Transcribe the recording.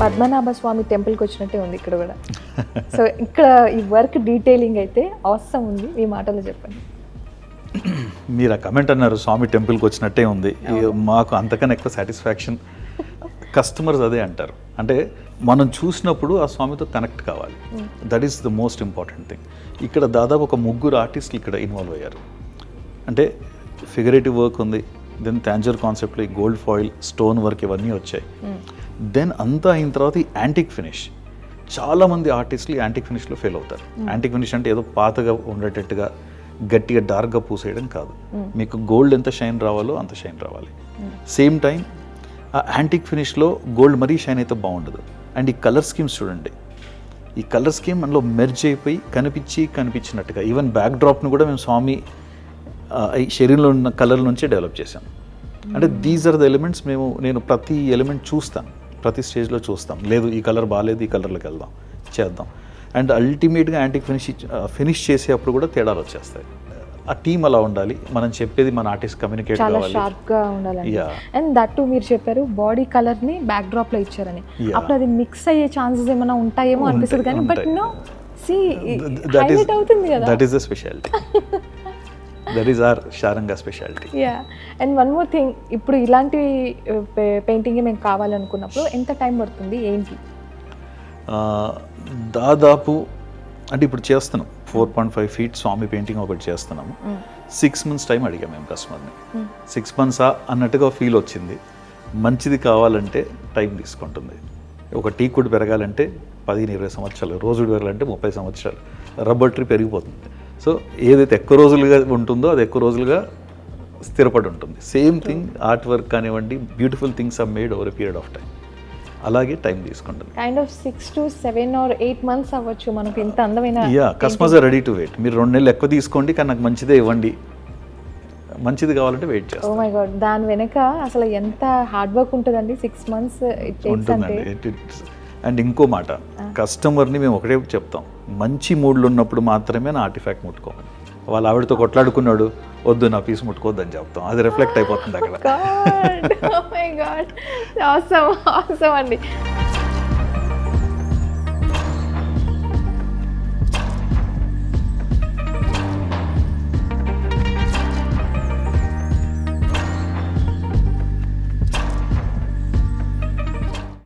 పద్మనాభ స్వామి టెంపుల్కి వచ్చినట్టే ఉంది ఇక్కడ కూడా. సో ఇక్కడ ఈ వర్క్ డీటెయిలింగ్ అయితే అవసరం ఉంది. మీ మాటలో చెప్పండి. మీరు ఆ కమెంట్ అన్నారు స్వామి టెంపుల్కి వచ్చినట్టే ఉంది. మాకు అంతకన్నా ఎక్కువ సాటిస్ఫాక్షన్ కస్టమర్స్ అదే అంటారు. అంటే మనం చూసినప్పుడు ఆ స్వామితో కనెక్ట్ కావాలి. That is the most important thing ఇక్కడ దాదాపు ఒక ముగ్గురు ఆర్టిస్టులు ఇక్కడ ఇన్వాల్వ్ అయ్యారు. అంటే ఫిగరేటివ్ వర్క్ ఉంది దెన్ థ్యాంజర్ కాన్సెప్ట్లో ఈ గోల్డ్ ఫాయిల్ స్టోన్ వర్క్ ఇవన్నీ వచ్చాయి. దెన్ అంతా అయిన తర్వాత ఈ యాంటిక్ ఫినిష్ చాలా మంది ఆర్టిస్టులు ఈ యాంటిక్ ఫినిష్లో ఫెయిల్ అవుతారు. యాంటిక్ ఫినిష్ అంటే ఏదో పాతగా ఉండేటట్టుగా గట్టిగా డార్క్గా పూసేయడం కాదు. మీకు గోల్డ్ ఎంత షైన్ రావాలో అంత షైన్ రావాలి. సేమ్ టైం ఆ యాంటిక్ ఫినిష్లో గోల్డ్ మరీ షైన్ అయితే బాగుండదు. అండ్ ఈ కలర్ స్కీమ్స్ చూడండి. ఈ కలర్ స్కీమ్ మనలో మెర్జ్ అయిపోయి కనిపించి కనిపించినట్టుగా ఈవెన్ బ్యాక్ డ్రాప్ను కూడా మేము స్వామి శరీరంలో ఉన్న కలర్ నుంచే డెవలప్ చేసాం అంటే దీస్ ఆర్ ద ఎలిమెంట్స్ మేము నేను ప్రతి ఎలిమెంట్ చూస్తాను. ప్రతి స్టేజ్లో చూస్తాం. లేదు ఈ కలర్ బాగాలేదు ఈ కలర్లోకి వెళ్దాం చేద్దాం. అండ్ అల్టిమేట్గా యాంటిక్ ఫినిష్ ఫినిష్ చేసేటప్పుడు కూడా తేడాలు వచ్చేస్తాయి. ఆ టీం అలా ఉండాలి. మనం చెప్పేది మన ఆర్టిస్ట్ కమ్యూనికేట్ చాలా కావాలి. షార్ప్గా ఉండాలండి. Yeah. అండ్ దట్ టు మీరు చెప్పారు బాడీ కలర్ని బ్యాక్ డ్రాప్లో ఇచ్చారని. అప్పుడు అది మిక్స్ అయ్యే ఛాన్సెస్ ఏమైనా ఉంటాయేమో ఉంటాయి, అనిపిస్తుంది కానీ but. No see that is highlight అవుతుంది కదా. That is the speciality that is are షారంగా speciality yeah and one more thing ఇప్పుడు ఇలాంటి పెయింటింగ్ మేము కావాలనుకున్నప్పుడు ఎంత టైం పడుతుంది ఏంటి? దాదాపు అంటే ఇప్పుడు చేస్తున్నాం. ఫోర్ పాయింట్ ఫైవ్ ఫీట్ స్వామి పెయింటింగ్ ఒకటి చేస్తున్నాము. సిక్స్ మంత్స్ టైం అడిగాం మేము కస్టమర్ని సిక్స్ మంత్సా అన్నట్టుగా ఫీల్ వచ్చింది. మంచిది కావాలంటే టైం తీసుకుంటుంది. ఒక టీ కుడ్ పెరగాలంటే పదిహేను ఇరవై సంవత్సరాలు రోజుడు పెరగాలంటే ముప్పై సంవత్సరాలు. రబ్బర్ ట్రీ పెరిగిపోతుంది. సో ఏదైతే ఎక్కువ రోజులుగా ఉంటుందో అది ఎక్కువ రోజులుగా స్థిరపడి ఉంటుంది. సేమ్ థింగ్ ఆర్ట్ వర్క్ కానివ్వండి beautiful things are made over period of time అలాగే టైం తీసుకుంటుంది. Kind of six to seven or eight months అవ్వచ్చు మనకు ఇంత అందమైన yeah customers are ready to wait మీరు రెండు నెలలు ఎక్కువ తీసుకోండి కానీ నాకు మంచిదే ఇవ్వండి. మంచిది కావాలంటే వెయిట్ ఓ చేస్తాం మై గాడ్ దాని వెనక అసలు ఎంత హార్డ్ వర్క్ ఉంటుందండి? సిక్స్ మంత్స్ ఇట్ టేక్స్ అంటే అండ్ ఇంకో మాట కస్టమర్ని మేము ఒకటే చెప్తాం మంచి మూడ్లో ఉన్నప్పుడు మాత్రమే నా ఆర్టిఫాక్ట్ ముట్టుకోమని వాళ్ళ ఆవిడతో కొట్లాడుకున్నాడు వద్దు నా పీస్ ముట్టుకోవద్దు అని చెప్తాం. అది రిఫ్లెక్ట్ అయిపోతుంది అక్కడ. అవసరం అవసరం అండి.